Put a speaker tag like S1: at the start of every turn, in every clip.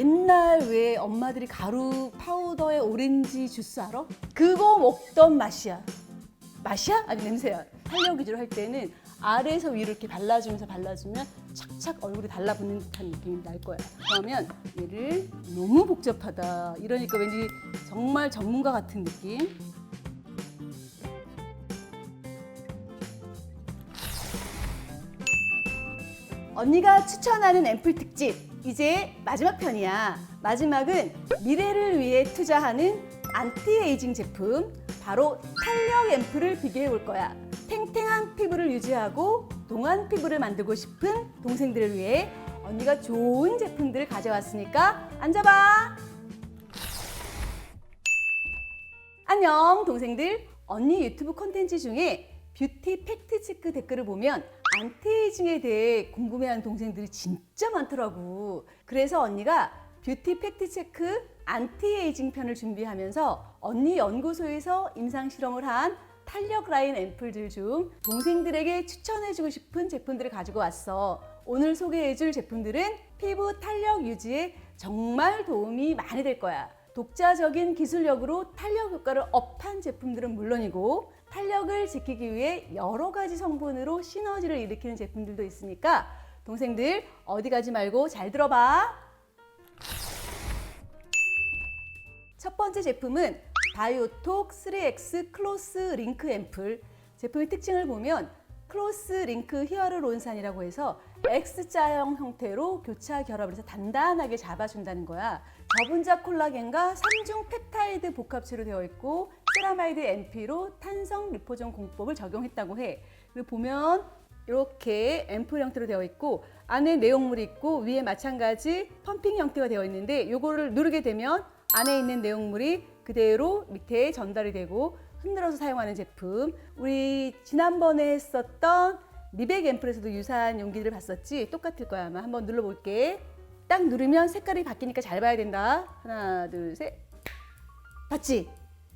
S1: 옛날 왜 엄마들이 가루 파우더에 오렌지 주스 알아? 그거 먹던 맛이야. 맛이야? 아니 냄새야. 탄력 위주로 할 때는 아래에서 위로 이렇게 발라주면서 발라주면 착착 얼굴에 달라붙는 듯한 느낌이 날 거야. 그러면 얘를 너무 복잡하다. 이러니까 왠지 정말 전문가 같은 느낌. 언니가 추천하는 앰플 특집 이제 마지막 편이야. 마지막은 미래를 위해 투자하는 안티에이징 제품 바로 탄력 앰플을 비교해 볼 거야. 탱탱한 피부를 유지하고 동안 피부를 만들고 싶은 동생들을 위해 언니가 좋은 제품들을 가져왔으니까 앉아봐. 안녕 동생들 언니 유튜브 콘텐츠 중에 뷰티 팩트 체크 댓글을 보면 안티에이징에 대해 궁금해하는 동생들이 진짜 많더라고 그래서 언니가 뷰티 팩트 체크 안티에이징 편을 준비하면서 언니 연구소에서 임상 실험을 한 탄력 라인 앰플들 중 동생들에게 추천해주고 싶은 제품들을 가지고 왔어. 오늘 소개해줄 제품들은 피부 탄력 유지에 정말 도움이 많이 될 거야. 독자적인 기술력으로 탄력 효과를 업한 제품들은 물론이고 탄력을 지키기 위해 여러 가지 성분으로 시너지를 일으키는 제품들도 있으니까 동생들 어디 가지 말고 잘 들어봐. 첫 번째 제품은 바이오톡 3X 클로스 링크 앰플 제품의 특징을 보면 클로스 링크 히아루론산이라고 해서 X자형 형태로 교차 결합을 해서 단단하게 잡아준다는 거야. 저분자 콜라겐과 3중 펩타이드 복합체로 되어 있고 세라마이드 MP로 탄성 리포전 공법을 적용했다고 해. 그리고 보면 이렇게 앰플 형태로 되어 있고 안에 내용물이 있고 위에 마찬가지 펌핑 형태가 되어 있는데 이거를 누르게 되면 안에 있는 내용물이 그대로 밑에 전달이 되고 흔들어서 사용하는 제품. 우리 지난번에 했었던 미백 앰플에서도 유사한 용기를 봤었지? 똑같을 거야 아마. 한번 눌러볼게. 딱 누르면 색깔이 바뀌니까 잘 봐야 된다. 하나, 둘, 셋. 봤지?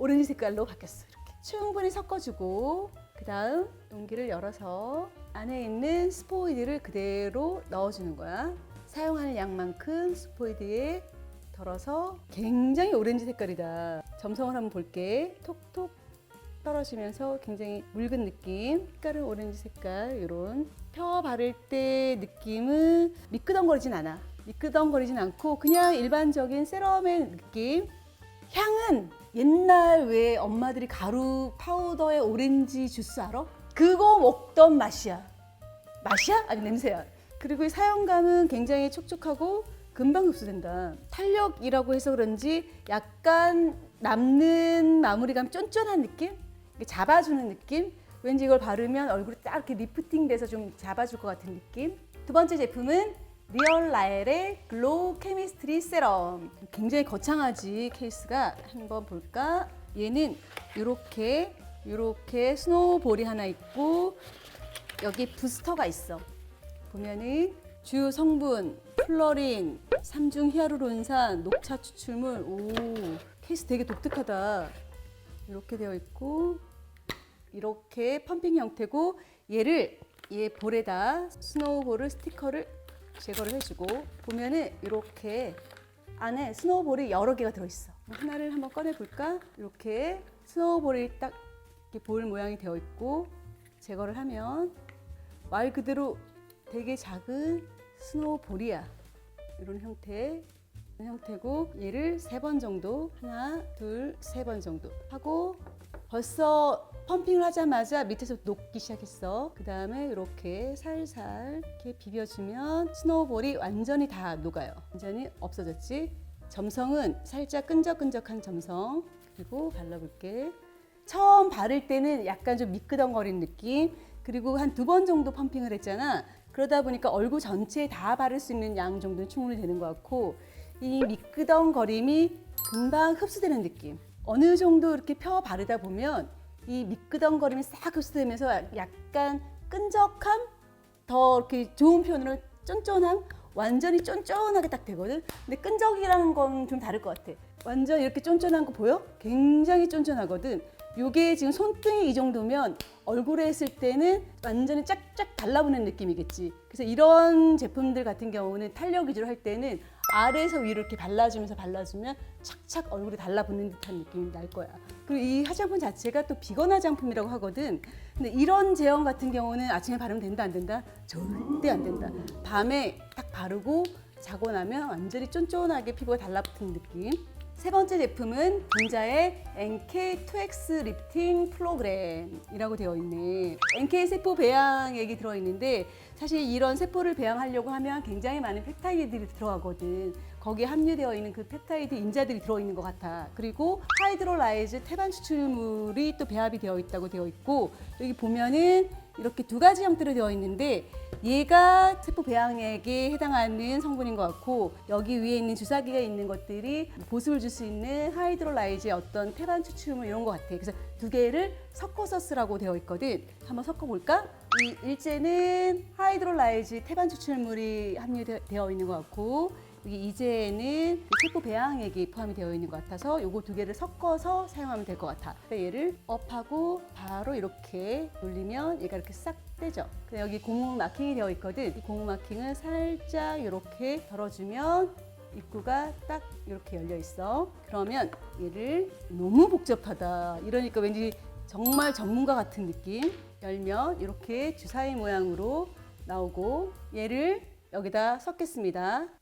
S1: 오렌지 색깔로 바뀌었어. 이렇게 충분히 섞어주고 그 다음 용기를 열어서 안에 있는 스포이드를 그대로 넣어주는 거야. 사용하는 양만큼 스포이드에 덜어서 굉장히 오렌지 색깔이다. 점성을 한번 볼게. 톡톡 떨어지면서 굉장히 묽은 느낌. 색깔은 오렌지 색깔. 이런 펴 바를 때 느낌은 미끄덩거리진 않아. 미끄덩거리진 않고 그냥 일반적인 세럼의 느낌. 향은 옛날 왜 엄마들이 가루 파우더에 오렌지 주스 알아? 그거 먹던 맛이야. 맛이야? 아니 냄새야. 그리고 이 사용감은 굉장히 촉촉하고 금방 흡수된다. 탄력이라고 해서 그런지 약간 남는 마무리감 쫀쫀한 느낌? 잡아주는 느낌? 왠지 이걸 바르면 얼굴이 딱 이렇게 리프팅 돼서 좀 잡아줄 것 같은 느낌? 두 번째 제품은 리얼 라엘의 글로우 케미스트리 세럼. 굉장히 거창하지 케이스가 한번 볼까? 얘는 이렇게 이렇게 스노우볼이 하나 있고 여기 부스터가 있어. 보면은 주요 성분 플러린, 삼중 히아루론산, 녹차 추출물. 오, 케이스 되게 독특하다. 이렇게 되어 있고 이렇게 펌핑 형태고 얘를 얘 볼에다 스노우볼을 스티커를 제거를 해주고 보면은 이렇게 안에 스노우볼이 여러 개가 들어있어. 하나를 한번 꺼내 볼까? 이렇게 스노우볼이 딱 이렇게 볼 모양이 되어 있고 제거를 하면 말 그대로 되게 작은 스노우볼이야. 이런 형태. 형태고 얘를 세 번 정도 하나 둘 세 번 정도 하고 벌써 펌핑을 하자마자 밑에서 녹기 시작했어. 그 다음에 이렇게 살살 이렇게 비벼주면 스노우볼이 완전히 다 녹아요. 완전히 없어졌지. 점성은 살짝 끈적끈적한 점성. 그리고 발라볼게. 처음 바를 때는 약간 좀 미끄덩거리는 느낌. 그리고 한 두 번 정도 펌핑을 했잖아. 그러다 보니까 얼굴 전체에 다 바를 수 있는 양 정도는 충분히 되는 것 같고 이 미끄덩거림이 금방 흡수되는 느낌. 어느 정도 이렇게 펴 바르다 보면 이 미끄덩거림이 싹 흡수되면서 약간 끈적함, 더 이렇게 좋은 표현으로 쫀쫀함, 완전히 쫀쫀하게 딱 되거든. 근데 끈적이라는 건 좀 다를 것 같아. 완전 이렇게 쫀쫀한 거 보여? 굉장히 쫀쫀하거든. 요게 지금 손등이 이 정도면 얼굴에 했을 때는 완전히 쫙쫙 달라붙는 느낌이겠지. 그래서 이런 제품들 같은 경우는 탄력 위주로 할 때는 아래에서 위로 이렇게 발라주면서 발라주면 착착 얼굴에 달라붙는 듯한 느낌이 날 거야. 그리고 이 화장품 자체가 또 비건 화장품이라고 하거든. 근데 이런 제형 같은 경우는 아침에 바르면 된다 안 된다? 절대 안 된다. 밤에 딱 바르고 자고 나면 완전히 쫀쫀하게 피부가 달라붙는 느낌. 세 번째 제품은 분자의 NK2X 리프팅 프로그램이라고 되어 있네. NK 세포 배양액이 들어 있는데 사실 이런 세포를 배양하려고 하면 굉장히 많은 펩타이드들이 들어가거든. 거기에 함유되어 있는 그 펩타이드 인자들이 들어 있는 것 같아. 그리고 하이드로라이즈 태반 추출물이 또 배합이 되어 있다고 되어 있고 여기 보면은 이렇게 두 가지 형태로 되어 있는데 얘가 세포 배양액에 해당하는 성분인 것 같고 여기 위에 있는 주사기가 있는 것들이 보습을 줄 수 있는 하이드로라이즈의 어떤 태반 추출물 이런 것 같아. 그래서 두 개를 섞어서 쓰라고 되어 있거든. 한번 섞어볼까? 이 일제는 하이드로라이즈 태반 추출물이 함유되어 있는 것 같고 이제는 세포 배양액이 포함이 되어 있는 것 같아서 요거 두 개를 섞어서 사용하면 될 것 같아. 얘를 업하고 바로 이렇게 돌리면 얘가 이렇게 싹 떼죠. 근데 여기 고무 마킹이 되어 있거든. 이 고무 마킹을 살짝 이렇게 덜어주면 입구가 딱 이렇게 열려 있어. 그러면 얘를 너무 복잡하다. 이러니까 왠지 정말 전문가 같은 느낌. 열면 이렇게 주사위 모양으로 나오고 얘를 여기다 섞겠습니다.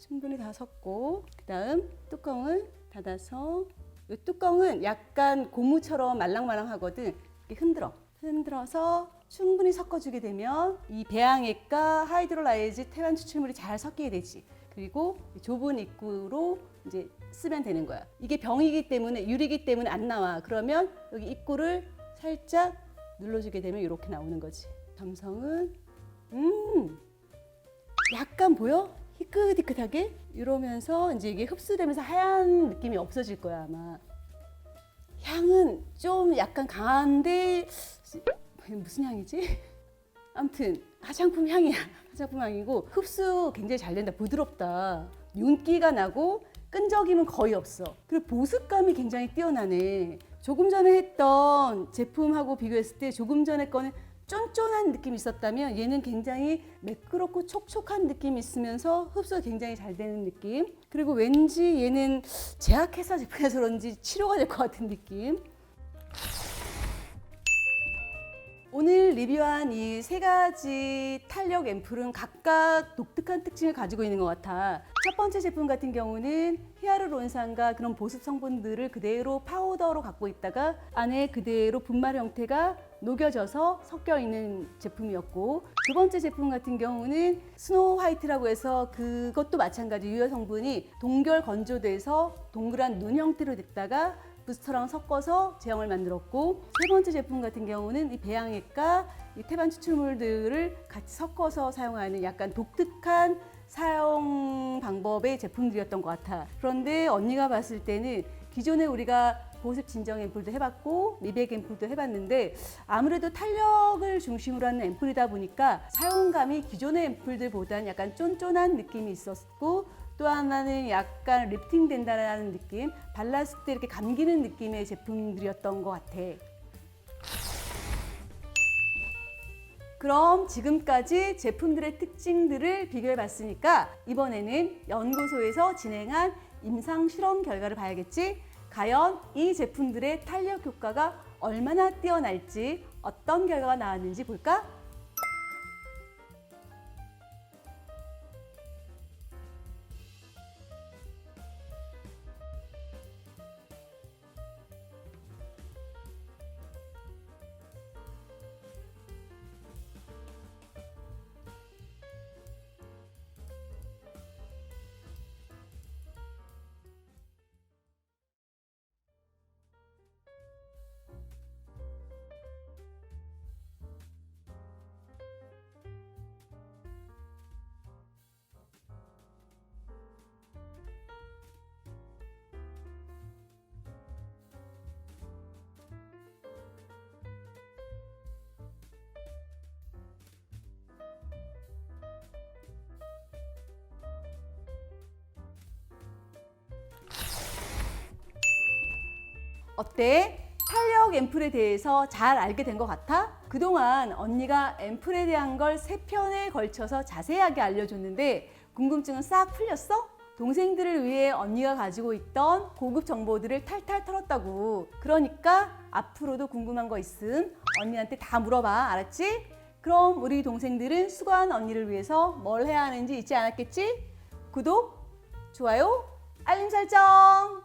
S1: 충분히 다 섞고 그 다음 뚜껑을 닫아서 이 뚜껑은 약간 고무처럼 말랑말랑하거든. 이렇게 흔들어. 흔들어서 충분히 섞어주게 되면 이 배양액과 하이드로라이즈 태반 추출물이 잘 섞이게 되지. 그리고 좁은 입구로 이제 쓰면 되는 거야. 이게 병이기 때문에 유리기 때문에 안 나와. 그러면 여기 입구를 살짝 눌러주게 되면 이렇게 나오는 거지. 점성은 음 약간 보여? 희끗희끗하게 이러면서 이제 이게 흡수되면서 하얀 느낌이 없어질 거야 아마. 향은 좀 약간 강한데 무슨 향이지? 아무튼 화장품 향이야. 화장품 향이고 흡수 굉장히 잘 된다. 부드럽다. 윤기가 나고 끈적임은 거의 없어. 그리고 보습감이 굉장히 뛰어나네. 조금 전에 했던 제품하고 비교했을 때 조금 전에 거는 쫀쫀한 느낌이 있었다면 얘는 굉장히 매끄럽고 촉촉한 느낌이 있으면서 흡수가 굉장히 잘 되는 느낌. 그리고 왠지 얘는 제약회사 제품에서 그런지 치료가 될 것 같은 느낌. 오늘 리뷰한 이 세 가지 탄력 앰플은 각각 독특한 특징을 가지고 있는 것 같아. 첫 번째 제품 같은 경우는 히아루론산과 그런 보습 성분들을 그대로 파우더로 갖고 있다가 안에 그대로 분말 형태가 녹여져서 섞여 있는 제품이었고 두 번째 제품 같은 경우는 스노우 화이트라고 해서 그것도 마찬가지 유효 성분이 동결 건조돼서 동그란 눈 형태로 됐다가 부스터랑 섞어서 제형을 만들었고 세 번째 제품 같은 경우는 이 배양액과 이 태반 추출물들을 같이 섞어서 사용하는 약간 독특한 사용 방법의 제품들이었던 것 같아. 그런데 언니가 봤을 때는 기존에 우리가 보습 진정 앰플도 해봤고 미백 앰플도 해봤는데 아무래도 탄력을 중심으로 하는 앰플이다 보니까 사용감이 기존의 앰플들보다는 약간 쫀쫀한 느낌이 있었고 또 하나는 약간 리프팅 된다라는 느낌 발랐을 때 이렇게 감기는 느낌의 제품들이었던 것 같아. 그럼 지금까지 제품들의 특징들을 비교해 봤으니까 이번에는 연구소에서 진행한 임상 실험 결과를 봐야겠지? 과연 이 제품들의 탄력 효과가 얼마나 뛰어날지 어떤 결과가 나왔는지 볼까? 어때? 탄력 앰플에 대해서 잘 알게 된 것 같아? 그동안 언니가 앰플에 대한 걸 세 편에 걸쳐서 자세하게 알려줬는데 궁금증은 싹 풀렸어? 동생들을 위해 언니가 가지고 있던 고급 정보들을 탈탈 털었다고. 그러니까 앞으로도 궁금한 거 있음 언니한테 다 물어봐. 알았지? 그럼 우리 동생들은 수고한 언니를 위해서 뭘 해야 하는지 잊지 않았겠지? 구독, 좋아요, 알림 설정!